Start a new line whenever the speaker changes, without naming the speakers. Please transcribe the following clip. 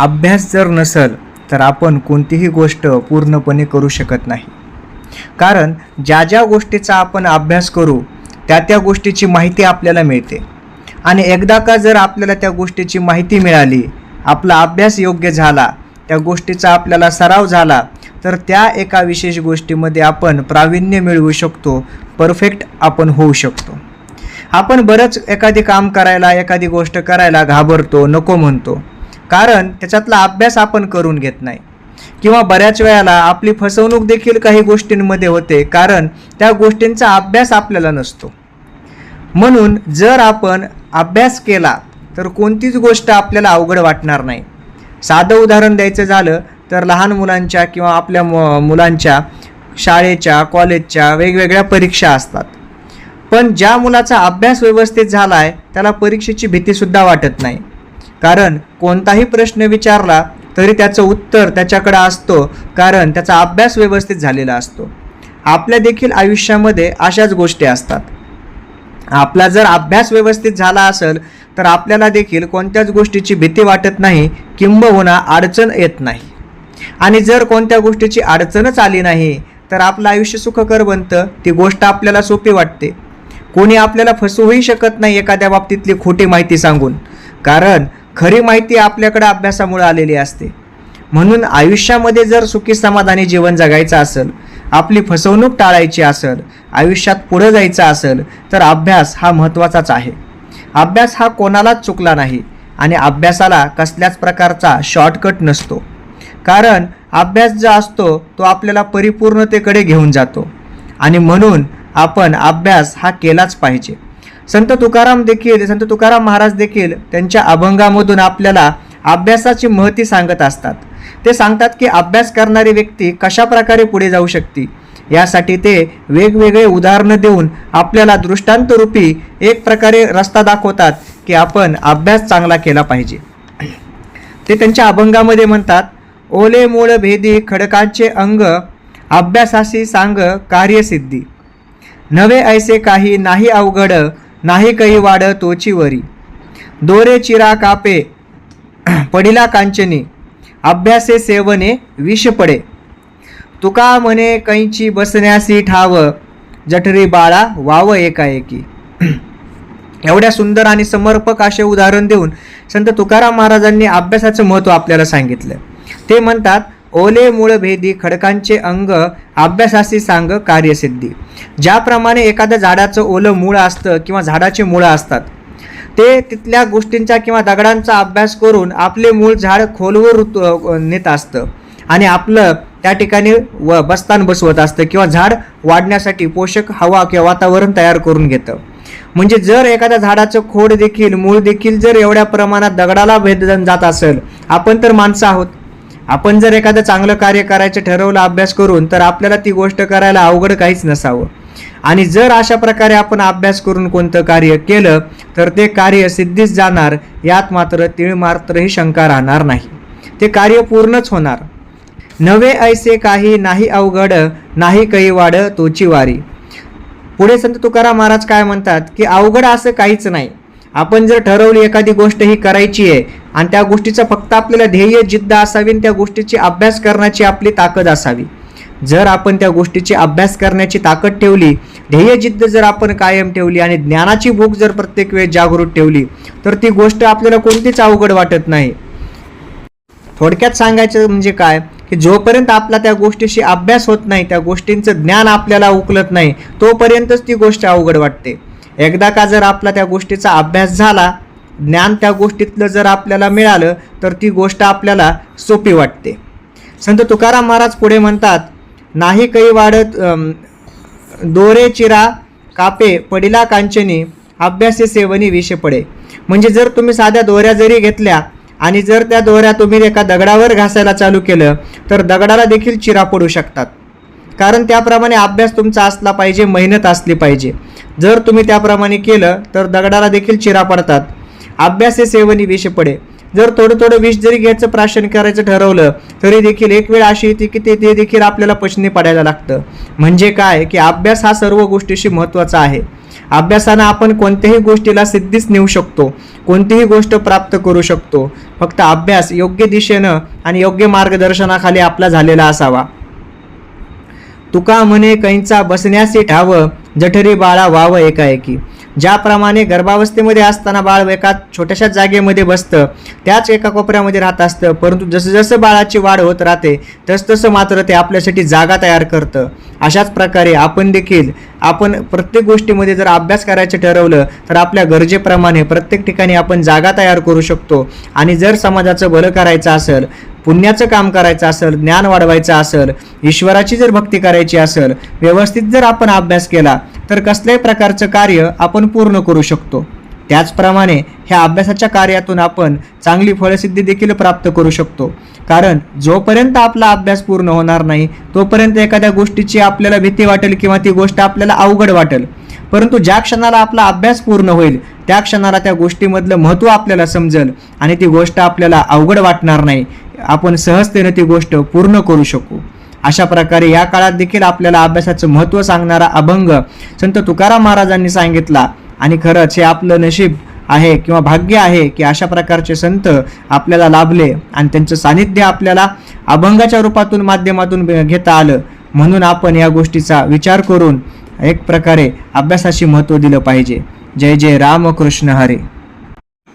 अभ्यास जर नसेल तर आपण कोणतीही गोष्ट पूर्णपणे करू शकत नाही. कारण ज्या ज्या गोष्टीचा आपण अभ्यास करू त्या त्या गोष्टीची माहिती आपल्याला मिळते. आणि एकदा का जर आपल्याला त्या गोष्टीची माहिती मिळाली आपला अभ्यास योग्य झाला त्या गोष्टीचा आपल्याला सराव झाला तर त्या एका विशेष गोष्टीमध्ये आपण प्रावीण्य मिळवू शकतो परफेक्ट आपण होऊ शकतो. आपण बरंच एखादी काम करायला एखादी गोष्ट करायला घाबरतो नको म्हणतो. कारण त्याच्यातला अभ्यास आपण करून घेत नाही. किंवा बऱ्याच वेळेला आपली फसवणूक देखील काही गोष्टींमध्ये होते कारण त्या गोष्टींचा अभ्यास आपल्याला नसतो. म्हणून जर आपण अभ्यास केला तर कोणतीच गोष्ट आपल्याला अवघड वाटणार नाही. साधं उदाहरण द्यायचं झालं तर लहान मुलांच्या किंवा आपल्या मु मुलांच्या शाळेच्या कॉलेजच्या वेगवेगळ्या परीक्षा असतात. पण ज्या मुलाचा अभ्यास व्यवस्थित झाला आहे त्याला परीक्षेची भीतीसुद्धा वाटत नाही. कारण कोणताही प्रश्न विचारला तरी त्याचं उत्तर त्याच्याकडं असतो कारण त्याचा अभ्यास व्यवस्थित झालेला असतो. आपल्या देखील आयुष्यामध्ये अशाच गोष्टी असतात. आपला जर अभ्यास व्यवस्थित झाला असेल तर आपल्याला देखील कोणत्याच गोष्टीची भीती वाटत नाही किंबहुना अडचण येत नाही. आणि जर कोणत्या गोष्टीची अडचणच आली नाही तर आपलं आयुष्य सुखकर बनतं ती गोष्ट आपल्याला सोपी वाटते. कोणी आपल्याला फसवूही शकत नाही एखाद्या बाबतीतली खोटी माहिती सांगून. कारण खरी माहिती आपल्याकडे अभ्यासामुळे आलेली असते. म्हणून आयुष्यामध्ये जर सुखी समाधानी जीवन जगायचं असेल आपली फसवणूक टाळायची असेल आयुष्यात पुढं जायचं असेल तर अभ्यास हा महत्त्वाचाच आहे. अभ्यास हा कोणालाच चुकला नाही आणि अभ्यासाला कसल्याच प्रकारचा शॉर्टकट नसतो. कारण अभ्यास जो असतो तो आपल्याला परिपूर्णतेकडे घेऊन जातो. आणि म्हणून आपण अभ्यास हा केलाच पाहिजे. संत तुकाराम देखील संत तुकाराम महाराज देखील त्यांच्या अभंगामधून आपल्याला अभ्यासाची महती सांगत असतात. ते सांगतात की अभ्यास करणारी व्यक्ती कशा प्रकारे पुढे जाऊ शकते? यासाठी ते वेगवेगळे उदाहरणं देऊन आपल्याला दृष्टांतरूपी एक प्रकारे रस्ता दाखवतात की आपण अभ्यास चांगला केला पाहिजे. ते त्यांच्या अभंगामध्ये म्हणतात ओले मूळ भेदी खडकांचे अंग अभ्यासाशी सांग कार्यसिद्धी नवे ऐसे काही नाही अवघड नाही काही वाड तोची वरी. दोरे चिरा कापे पडिला कांचने अभ्यासे सेवने विष पडे. तुका म्हणे कैची बसण्यासी ठाव जठरी बाळा वाव एकाएकी. एवढ्या सुंदर आणि समर्पक असे उदाहरण देऊन संत तुकाराम महाराजांनी अभ्यासाचं महत्त्व आपल्याला सांगितलं. ते म्हणतात ओले मूळभेदी खडकांचे अंग अभ्यासाशी सांग कार्यसिद्धी. ज्याप्रमाणे एखाद्या झाडाचं ओलं मूळ असतं किंवा झाडाचे मुळं असतात ते तिथल्या गोष्टींचा किंवा दगडांचा अभ्यास करून आपले मूळ झाड खोलवर नेत असतं. आणि आपलं त्या ठिकाणी व बस्तान बसवत असतं किंवा झाड वाढण्यासाठी पोषक हवा किंवा वातावरण तयार करून घेतं. म्हणजे जर एखाद्या झाडाचं खोड देखील मूळ देखील जर एवढ्या प्रमाणात दगडाला भेद जात असेल आपण तर माणसं आहोत. आपण जर एखादं चांगलं कार्य करायचं ठरवलं अभ्यास करून तर आपल्याला ती गोष्ट करायला अवघड काहीच नसावं. आणि जर अशा प्रकारे आपण अभ्यास करून कोणतं कार्य केलं तर ते कार्य सिद्धीच जाणार यात मात्र तीळ मात्रही शंका राहणार नाही. ते कार्य पूर्णच होणार. नवे ऐसे काही नाही अवघड नाही काही वाड तोची वारी. पुढे संत तुकाराम महाराज काय म्हणतात की अवघड असं काहीच नाही. आपण जर ठरवली एखादी गोष्ट ही करायची आहे आणि त्या गोष्टीचं फक्त आपल्याला ध्येय जिद्द असावी आणि त्या गोष्टीची अभ्यास करण्याची आपली ताकद असावी. जर आपण त्या गोष्टीची अभ्यास करण्याची ताकद ठेवली ध्येय जिद्द जर आपण कायम ठेवली आणि ज्ञानाची भूक जर प्रत्येक वेळेस जागृत ठेवली तर ती गोष्ट आपल्याला कोणतीच अवघड वाटत नाही. थोडक्यात सांगायचं म्हणजे काय? की जोपर्यंत आपला त्या गोष्टीशी अभ्यास होत नाही त्या गोष्टींचं ज्ञान आपल्याला उकलत नाही तोपर्यंतच ती गोष्ट अवघड वाटते. एकदा का जर आपला त्या गोष्टीचा अभ्यास झाला ज्ञान त्या गोष्टीतलं जर आपल्याला मिळालं तर ती गोष्ट आपल्याला सोपी वाटते. संत तुकाराम महाराज पुढे म्हणतात नाही काही वाढत दोरे चिरा कापे पडिला कांचनी अभ्यासे सेवनी विषे पडे. म्हणजे जर तुम्ही साध्या दोऱ्या जरी घेतल्या आणि जर त्या दोऱ्या तुम्ही एका दगडावर घासायला चालू केलं तर दगडाला देखील चिरा पडू शकतात. कारण त्याप्रमाणे अभ्यास तुमचा असला पाहिजे मेहनत असली पाहिजे. जर तुम्ही त्याप्रमाणे केलं तर दगडाला देखील चिरा पडतात. अभ्यास हे सेवनी विष पडे. जर थोडं थोडं विष जरी घ्यायचं प्राशन करायचं ठरवलं तरी देखील एक वेळ अशी येते की ते ते देखील आपल्याला पचनी पडायला लागतं. म्हणजे काय? की अभ्यास हा सर्व गोष्टीशी महत्त्वाचा आहे. अभ्यासानं आपण कोणत्याही गोष्टीला सिद्धीच नेऊ शकतो. कोणतीही गोष्ट प्राप्त करू शकतो. फक्त अभ्यास योग्य दिशेनं आणि योग्य मार्गदर्शनाखाली आपला झालेला असावा. तुका म्हणे कैंचा बसण्यासी ठावं जठरी बाळा वाव एकाएकी. ज्याप्रमाणे गर्भावस्थेमध्ये असताना बाळ एका छोट्याशा जागेमध्ये बसतं त्याच एका कोपऱ्यामध्ये राहत असतं. परंतु जसं जसं बाळाची वाढ होत राहते तसतसं मात्र ते आपल्यासाठी जागा तयार करतं. अशाच प्रकारे आपण देखील आपण प्रत्येक गोष्टीमध्ये जर अभ्यास करायचं ठरवलं तर आपल्या गरजेप्रमाणे प्रत्येक ठिकाणी आपण जागा तयार करू शकतो. आणि जर समाजाचं भलं करायचं असेल पुण्याचं काम करायचं असेल ज्ञान वाढवायचं असेल ईश्वराची जर भक्ती करायची असेल व्यवस्थित जर आपण अभ्यास केला तर कसल्याही प्रकारचं कार्य आपण पूर्ण करू शकतो. त्याचप्रमाणे ह्या अभ्यासाच्या कार्यातून आपण चांगली फळसिद्धी देखील प्राप्त करू शकतो. कारण जोपर्यंत आपला अभ्यास पूर्ण होणार नाही तोपर्यंत एखाद्या गोष्टीची आपल्याला भीती वाटेल किंवा ती गोष्ट आपल्याला अवघड वाटेल. परंतु ज्या क्षणाला आपला अभ्यास पूर्ण होईल त्या क्षणाला त्या गोष्टीमधलं महत्त्व आपल्याला समजेल आणि ती गोष्ट आपल्याला अवघड वाटणार नाही. आपण सहजतेनं ती गोष्ट पूर्ण करू शकू. अशा प्रकारे या काळात देखील आपल्याला अभ्यासाचं महत्त्व सांगणारा अभंग संत तुकाराम महाराजांनी सांगितला. आणि खरंच हे आपलं नशीब आहे किंवा भाग्य आहे की अशा प्रकारचे संत आपल्याला लाभले आणि त्यांचं सानिध्य आपल्याला अभंगाच्या रूपातून माध्यमातून घेता आलं. म्हणून आपण या गोष्टीचा विचार करून एक प्रकारे अभ्यासाशी महत्त्व दिलं पाहिजे. जय जय रामकृष्ण हरे.